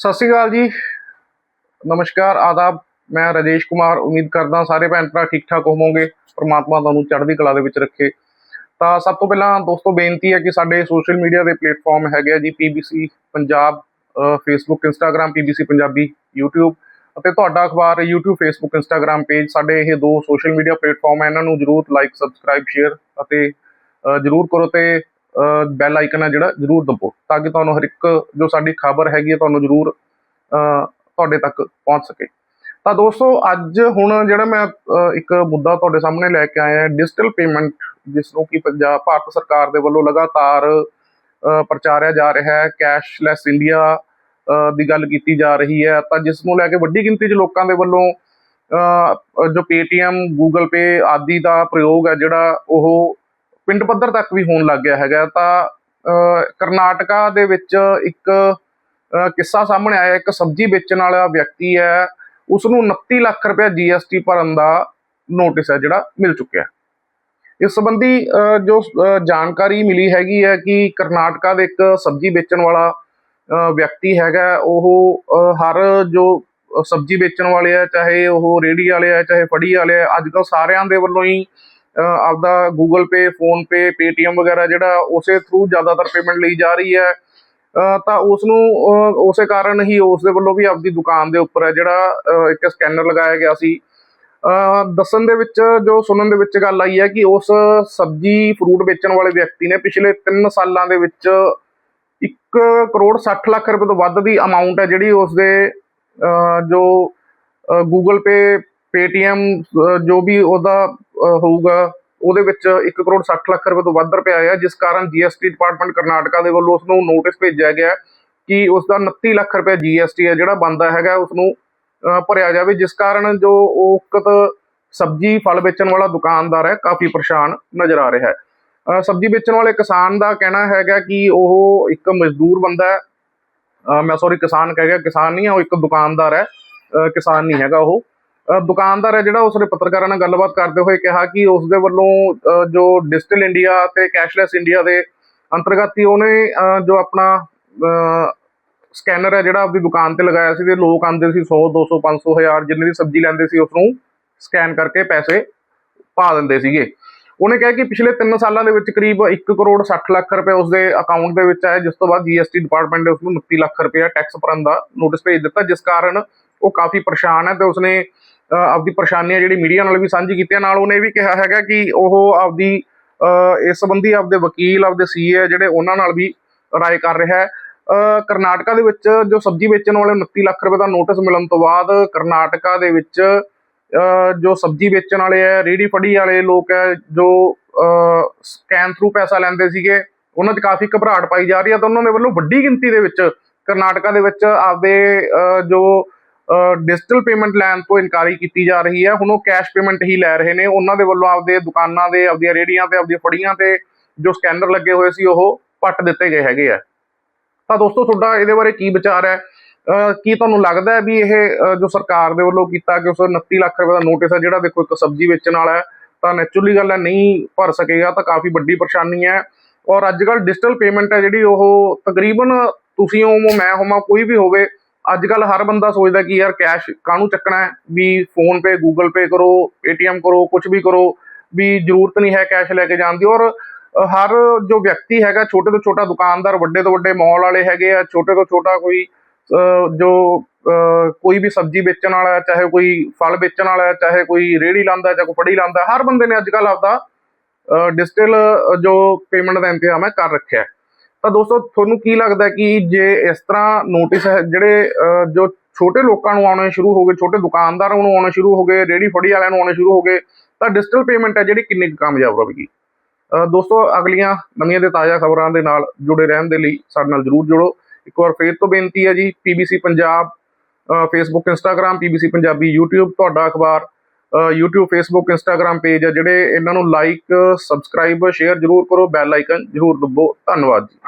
ਸਤਿ ਸ਼੍ਰੀ ਅਕਾਲ ਜੀ। ਨਮਸਕਾਰ, ਆਦਾਬ। ਮੈਂ ਰਾਜੇਸ਼ ਕੁਮਾਰ। ਉਮੀਦ ਕਰਦਾ ਸਾਰੇ ਭੈਣ ਭਰਾ ਠੀਕ ਠਾਕ ਹੋਵੋਗੇ, ਪ੍ਰਮਾਤਮਾ ਤੁਹਾਨੂੰ ਚੜ੍ਹਦੀ ਕਲਾ ਦੇ ਵਿੱਚ ਰੱਖੇ। ਤਾਂ ਸਭ ਤੋਂ ਪਹਿਲਾਂ ਦੋਸਤੋ, ਬੇਨਤੀ ਹੈ ਕਿ ਸਾਡੇ ਸੋਸ਼ਲ ਮੀਡੀਆ ਦੇ ਪਲੇਟਫਾਰਮ ਹੈਗੇ ਆ ਜੀ, PBC Punjab Facebook Instagram PBC Punjabi, YouTube ਅਤੇ ਤੁਹਾਡਾ ਅਖਬਾਰ, YouTube ਫੇਸਬੁੱਕ ਇੰਸਟਾਗ੍ਰam ਪੇਜ ਸਾਡੇ ਇਹ ਦੋ ਸੋਸ਼ਲ ਮੀਡੀਆ ਪਲੇਟਫਾਰਮ ਹੈ ਇਹਨਾਂ ਨੂੰ ਜਰੂਰ ਲਾਈਕ ਸਬਸਕ੍ਰਾਈਬ ਸ਼ੇਅਰ ਅਤੇ ਜਰੂਰ ਕਰੋ ਤੇ ਬੈਲ ਆਈਕਨ ਹੈ ਜਿਹੜਾ, ਜਰੂਰ ਦਬੋ, ਤਾਂ ਕਿ ਤੁਹਾਨੂੰ ਹਰ ਇੱਕ ਜੋ ਸਾਡੀ ਖਬਰ ਹੈਗੀ ਹੈ ਤੁਹਾਨੂੰ ਜਰੂਰ ਤੁਹਾਡੇ ਤੱਕ ਪਹੁੰਚ ਸਕੇ। ਤਾਂ ਦੋਸਤੋ, ਅੱਜ ਹੁਣ ਜਿਹੜਾ ਮੈਂ ਇੱਕ ਮੁੱਦਾ ਤੁਹਾਡੇ ਸਾਹਮਣੇ ਲੈ ਕੇ ਆਇਆ ਡਿਜੀਟਲ ਪੇਮੈਂਟ ਜਿਸ ਨੂੰ ਕਿ ਪੰਜਾਬ, ਭਾਰਤ ਸਰਕਾਰ ਦੇ ਵੱਲੋਂ ਲਗਾਤਾਰ ਪ੍ਰਚਾਰਿਆ ਜਾ ਰਿਹਾ ਹੈ ਕੈਸ਼ਲੈਸ ਇੰਡੀਆ ਦੀ ਗੱਲ ਕੀਤੀ ਜਾ ਰਹੀ ਹੈ। ਤਾਂ ਜਿਸ ਨੂੰ ਲੈ ਕੇ ਵੱਡੀ ਗਿਣਤੀ 'ਚ ਲੋਕਾਂ ਦੇ ਵੱਲੋਂ ਜੋ Paytm, Google Pay ਆਦਿ ਦਾ ਪ੍ਰਯੋਗ ਹੈ, ਜਿਹੜਾ ਉਹ ਪਿੰਡ ਪੱਧਰ ਤੱਕ ਵੀ ਹੋਣ ਲੱਗ ਗਿਆ ਹੈਗਾ ਤਾਂ ਕਰਨਾਟਕਾ ਦੇ ਵਿੱਚ ਇੱਕ ਕਿੱਸਾ ਸਾਹਮਣੇ ਆਇਆ, ਇੱਕ ਸਬਜ਼ੀ ਵੇਚਣ ਵਾਲਾ ਵਿਅਕਤੀ ਹੈ। ਉਸ ਨੂੰ 29 ਲੱਖ ਰੁਪਏ ਜੀਐਸਟੀ ਭਰਨ ਦਾ ਨੋਟਿਸ ਹੈ, ਜਿਹੜਾ ਮਿਲ ਚੁੱਕਿਆ ਇਸ ਸੰਬੰਧੀ ਜੋ ਜਾਣਕਾਰੀ ਮਿਲੀ ਹੈਗੀ ਹੈ ਕਿ ਕਰਨਾਟਕਾ ਦੇ ਇੱਕ ਸਬਜ਼ੀ ਵੇਚਣ ਵਾਲਾ ਵਿਅਕਤੀ ਹੈਗਾ ਉਹ ਹਰ ਜੋ ਸਬਜ਼ੀ ਵੇਚਣ ਵਾਲੇ ਆ ਚਾਹੇ ਉਹ ਰੇਹੜੀ ਵਾਲੇ ਆ ਚਾਹੇ ਫੜੀ ਵਾਲੇ ਆ ਅੱਜ ਕੱਲ੍ਹ ਸਾਰਿਆਂ ਦੇ ਵੱਲੋਂ ਹੀ ਆਪਦਾ Google Pay Phone Pay, Paytm ਵਗੈਰਾ ਜਿਹੜਾ ਉਸੇ ਥਰੂ ਜ਼ਿਆਦਾਤਰ ਪੇਮੈਂਟ ਲਈ ਜਾ ਰਹੀ ਹੈ। ਤਾਂ ਉਸ ਨੂੰ ਉਸੇ ਕਾਰਨ ਹੀ ਉਸ ਦੇ ਵੱਲੋਂ ਵੀ ਆਪਦੀ ਦੁਕਾਨ ਦੇ ਉੱਪਰ ਹੈ ਜਿਹੜਾ ਇੱਕ ਸਕੈਨਰ ਲਗਾਇਆ ਗਿਆ ਸੀ। ਦੱਸਣ ਦੇ ਵਿੱਚ, ਜੋ ਸੁਣਨ ਦੇ ਵਿੱਚ ਗੱਲ ਆਈ ਹੈ ਕਿ ਉਸ ਸਬਜ਼ੀ ਫਰੂਟ ਵੇਚਣ ਵਾਲੇ ਵਿਅਕਤੀ ਨੇ ਪਿਛਲੇ 3 ਸਾਲਾਂ ਦੇ ਵਿੱਚ 1 ਕਰੋੜ 60 ਲੱਖ ਰੁਪਏ ਤੋਂ ਵੱਧ ਦੀ ਅਮਾਉਂਟ ਹੈ ਜਿਹੜੀ ਉਸ ਦੇ ਜੋ ਗੂਗਲ ਪੇ Paytm, ਜੋ ਵੀ ਉਹਦਾ ਹੋਊਗਾ, ਉਹਦੇ ਵਿੱਚ 1 ਕਰੋੜ 60 ਲੱਖ ਰੁਪਏ ਤੋਂ ਵੱਧ ਰੁਪਏ ਆਇਆ ਜਿਸ ਕਾਰਨ GST ਡਿਪਾਰਟਮੈਂਟ ਕਰਨਾਟਕਾ ਦੇ ਵੱਲੋਂ ਉਸ ਨੂੰ ਨੋਟਿਸ ਭੇਜਿਆ ਗਿਆ ਕਿ ਉਸ ਦਾ 29 ਲੱਖ ਰੁਪਏ GST ਹੈ, ਜਿਹੜਾ ਬੰਦਾ ਹੈਗਾ ਉਸ ਨੂੰ ਭਰਿਆ ਜਾਵੇ, ਜਿਸ ਕਾਰਨ ਜੋ ਉਕਤ ਸਬਜ਼ੀ ਫਲ ਵੇਚਣ ਵਾਲਾ ਦੁਕਾਨਦਾਰ ਹੈ, ਕਾਫੀ ਪਰੇਸ਼ਾਨ ਨਜ਼ਰ ਆ ਰਿਹਾ ਹੈ। ਸਬਜ਼ੀ ਵੇਚਣ ਵਾਲੇ ਕਿਸਾਨ ਦਾ ਕਹਿਣਾ ਹੈਗਾ ਕਿ ਉਹ ਇੱਕ ਮਜ਼ਦੂਰ ਬੰਦਾ ਹੈ। ਮੈਂ ਸੌਰੀ ਕਿਸਾਨ ਕਹਿ ਗਿਆ, ਕਿਸਾਨ ਨਹੀਂ ਹੈ, ਉਹ ਇੱਕ ਦੁਕਾਨਦਾਰ ਹੈ। ਕਿਸਾਨ ਨਹੀਂ ਹੈਗਾ ਉਹ। ਦੁਕਾਨਦਾਰ ਹੈ ਜਿਹੜਾ ਉਸਨੇ ਪੱਤਰਕਾਰਾਂ ਨਾਲ ਗੱਲਬਾਤ ਕਰਦੇ ਹੋਏ ਕਿਹਾ ਕਿ ਉਸ ਦੇ ਵੱਲੋਂ ਜੋ ਡਿਜੀਟਲ ਇੰਡੀਆ ਤੇ ਕੈਸ਼ਲੈਸ ਇੰਡੀਆ ਦੇ ਅੰਤਰਗਤ ਹੀ ਉਹਨੇ ਜੋ ਆਪਣਾ ਸਕੈਨਰ ਹੈ ਜਿਹੜਾ ਆਪਦੀ ਦੁਕਾਨ ਤੇ ਲਗਾਇਆ ਸੀ ਤੇ ਲੋਕ ਆਉਂਦੇ ਸੀ 100 200 500 ਹਜ਼ਾਰ ਜਿੰਨੀ ਦੀ ਸਬਜ਼ੀ ਲੈਂਦੇ ਸੀ ਉਸ ਨੂੰ ਸਕੈਨ ਕਰਕੇ ਪੈਸੇ ਪਾ ਦਿੰਦੇ ਸੀਗੇ। ਉਹਨੇ ਕਿਹਾ ਕਿ ਪਿਛਲੇ 3 ਸਾਲਾਂ ਦੇ ਵਿੱਚ ਕਰੀਬ 1 ਕਰੋੜ 60 ਲੱਖ ਰੁਪਏ ਉਸਦੇ ਅਕਾਊਂਟ ਦੇ ਵਿੱਚ ਆਏ, ਜਿਸ ਤੋਂ ਬਾਅਦ GST ਡਿਪਾਰਟਮੈਂਟ ਨੇ ਉਸਨੂੰ 29 ਲੱਖ ਰੁਪਏ ਟੈਕਸ ਭਰਨ ਦਾ ਨੋਟਿਸ ਭੇਜ ਦਿੱਤਾ, ਜਿਸ ਕਾਰਨ ਉਹ ਕਾਫੀ ਪਰੇਸ਼ਾਨ ਹੈ ਤੇ ਉਸਨੇ ਆਪਦੀ ਪਰੇਸ਼ਾਨੀਆਂ ਜਿਹੜੀ ਮੀਡੀਆ ਨਾਲ ਵੀ ਸਾਂਝੀ ਕੀਤੀਆਂ, ਨਾਲ ਉਹਨੇ ਇਹ ਵੀ ਕਿਹਾ ਹੈਗਾ ਕਿ ਉਹ ਆਪਦੀ ਇਸ ਸੰਬੰਧੀ ਆਪਦੇ ਵਕੀਲ, ਆਪਦੇ ਸੀਏ ਜਿਹੜੇ ਉਹਨਾਂ ਨਾਲ ਵੀ ਰਾਏ ਕਰ ਰਿਹਾ ਹੈ। ਕਰਨਾਟਕਾ ਦੇ ਵਿੱਚ ਜੋ ਸਬਜ਼ੀ ਵੇਚਣ ਵਾਲੇ 29 ਲੱਖ ਰੁਪਏ ਦਾ ਨੋਟਿਸ ਮਿਲਣ ਤੋਂ ਬਾਅਦ ਕਰਨਾਟਕਾ ਦੇ ਵਿੱਚ ਜੋ ਸਬਜ਼ੀ ਵੇਚਣ ਵਾਲੇ ਆ ਰੇੜੀ ਫੜੀ ਵਾਲੇ ਲੋਕ ਹੈ, ਜੋ ਸਕੈਨ ਥਰੂ ਪੈਸਾ ਲੈਂਦੇ ਸੀਗੇ, ਉਹਨਾਂ 'ਚ ਕਾਫੀ ਘਬਰਾਹਟ ਪਾਈ ਜਾ ਰਹੀ ਹੈ ਤਾਂ ਉਹਨਾਂ ਦੇ ਵੱਲੋਂ ਵੱਡੀ ਗਿਣਤੀ ਦੇ ਵਿੱਚ ਕਰਨਾਟਕਾ ਦੇ ਵਿੱਚ ਆਪਦੇ ਜੋ ਡਿਜੀਟਲ ਪੇਮੈਂਟ ਲੈਣ ਤੋਂ ਇਨਕਾਰੀ ਕੀਤੀ ਜਾ ਰਹੀ ਹੈ। ਹੁਣ ਉਹ ਕੈਸ਼ ਪੇਮੈਂਟ ਹੀ ਲੈ ਰਹੇ ਨੇ। ਉਹਨਾਂ ਦੇ ਵੱਲੋਂ ਆਪਦੇ ਦੁਕਾਨਾਂ ਦੇ ਆਪਦੀਆਂ ਰੇੜੀਆਂ ਤੇ, ਆਪਦੀਆਂ ਫੜੀਆਂ ਤੇ ਜੋ ਸਕੈਨਰ ਲੱਗੇ ਹੋਏ ਸੀ, ਉਹ ਪੱਟ ਦਿੱਤੇ ਗਏ ਹੈਗੇ ਆ। ਤਾਂ ਦੋਸਤੋ, ਤੁਹਾਡਾ ਇਹਦੇ ਬਾਰੇ ਕੀ ਵਿਚਾਰ ਹੈ? ਕੀ ਤੁਹਾਨੂੰ ਲੱਗਦਾ ਹੈ ਵੀ ਇਹ ਜੋ ਸਰਕਾਰ ਦੇ ਵੱਲੋਂ ਕੀਤਾ ਕਿ ਉਸ 29 ਲੱਖ ਰੁਪਏ ਦਾ ਨੋਟਿਸ ਹੈ, ਜਿਹੜਾ ਦੇਖੋ ਇੱਕ ਸਬਜ਼ੀ ਵੇਚਣ ਵਾਲਾ ਹੈ, ਤਾਂ ਨੈਚੁਰਲੀ ਗੱਲ ਹੈ, ਨਹੀਂ ਭਰ ਸਕੇਗਾ, ਤਾਂ ਕਾਫੀ ਵੱਡੀ ਪਰੇਸ਼ਾਨੀ ਹੈ। ਔਰ ਅੱਜ ਕੱਲ ਡਿਜੀਟਲ ਪੇਮੈਂਟ ਹੈ ਜਿਹੜੀ, ਉਹ ਤਕਰੀਬਨ ਤੁਸੀਂ ਹੋਵੋ, ਮੈਂ ਹੋਵਾਂ, ਕੋਈ ਵੀ ਹੋਵੇ ਅੱਜ ਕੱਲ ਹਰ ਬੰਦਾ ਸੋਚਦਾ ਕਿ ਯਾਰ ਕੈਸ਼ ਕਾਹਨੂੰ ਚੱਕਣਾ ਹੈ ਵੀ ਫੋਨ ਪੇ ਗੂਗਲ ਪੇ ਕਰੋ ਏਟੀਐਮ ਕਰੋ ਕੁਝ ਵੀ ਕਰੋ ਵੀ ਜ਼ਰੂਰਤ ਨਹੀਂ ਹੈ ਕੈਸ਼ ਲੈ ਕੇ ਜਾਣ ਦੀ ਔਰ ਹਰ ਜੋ ਵਿਅਕਤੀ ਹੈਗਾ ਛੋਟੇ ਤੋਂ ਛੋਟਾ ਦੁਕਾਨਦਾਰ ਵੱਡੇ ਤੋਂ ਵੱਡੇ ਮਾਲ ਵਾਲੇ ਹੈਗੇ ਆ ਛੋਟੇ ਤੋਂ ਛੋਟਾ ਕੋਈ ਜੋ ਕੋਈ ਵੀ ਸਬਜ਼ੀ ਵੇਚਣ ਵਾਲਾ ਹੈ, ਚਾਹੇ ਕੋਈ ਫਲ ਵੇਚਣ ਵਾਲਾ ਹੈ, ਚਾਹੇ ਕੋਈ ਰੇਹੜੀ ਲਾਂਦਾ ਚਾਹੇ ਕੋਈ ਫੜੀ ਲਾਂਦਾ ਹਰ ਬੰਦੇ ਨੇ ਅੱਜ ਕੱਲ ਆਪਦਾ ਡਿਜੀਟਲ ਜੋ ਪੇਮੈਂਟ ਦਾ ਇੰਤਜ਼ਾਮ ਹੈ ਕਰ ਰੱਖਿਆ ਹੈ। ਤਾਂ ਦੋਸਤੋ, ਤੁਹਾਨੂੰ ਕੀ ਲੱਗਦਾ ਕਿ ਜੇ ਇਸ ਤਰ੍ਹਾਂ ਨੋਟਿਸ ਹੈ, ਜਿਹੜੇ ਜੋ ਛੋਟੇ ਲੋਕਾਂ ਨੂੰ ਆਉਣੇ ਸ਼ੁਰੂ ਹੋ ਗਏ, ਛੋਟੇ ਦੁਕਾਨਦਾਰਾਂ ਨੂੰ ਆਉਣੇ ਸ਼ੁਰੂ ਹੋ ਗਏ, ਰੇਹੜੀ ਫੜੀ ਵਾਲਿਆਂ ਨੂੰ ਆਉਣੇ ਸ਼ੁਰੂ ਹੋ ਗਏ, ਤਾਂ ਡਿਜੀਟਲ ਪੇਮੈਂਟ ਹੈ ਜਿਹੜੀ ਕਿੰਨੀ ਕੁ ਕਾਮਯਾਬ ਰਹੇਗੀ ਦੋਸਤੋ, ਅਗਲੀਆਂ ਨਵੀਆਂ ਤੇ ਤਾਜ਼ਾ ਖਬਰਾਂ ਦੇ ਨਾਲ ਜੁੜੇ ਰਹਿਣ ਦੇ ਲਈ ਸਾਡੇ ਨਾਲ ਜਰੂਰ ਜੁੜੋ। ਇੱਕ ਵਾਰ ਫੇਰ ਤੋਂ ਬੇਨਤੀ ਹੈ ਜੀ PBC Punjab Facebook Instagram PBC Punjabi YouTube, ਤੁਹਾਡਾ ਅਖਬਾਰ YouTube ਫੇਸਬੁੱਕ ਇੰਸਟਾਗ੍ਰam ਪੇਜ ਹੈ ਜਿਹੜੇ ਇਹਨਾਂ ਨੂੰ ਲਾਈਕ ਸਬਸਕ੍ਰਾਈਬ ਸ਼ੇਅਰ ਜਰੂਰ ਕਰੋ ਬੈਲ ਆਈਕਨ ਜਰੂਰ ਦਬੋ। ਧੰਨਵਾਦ ਜੀ।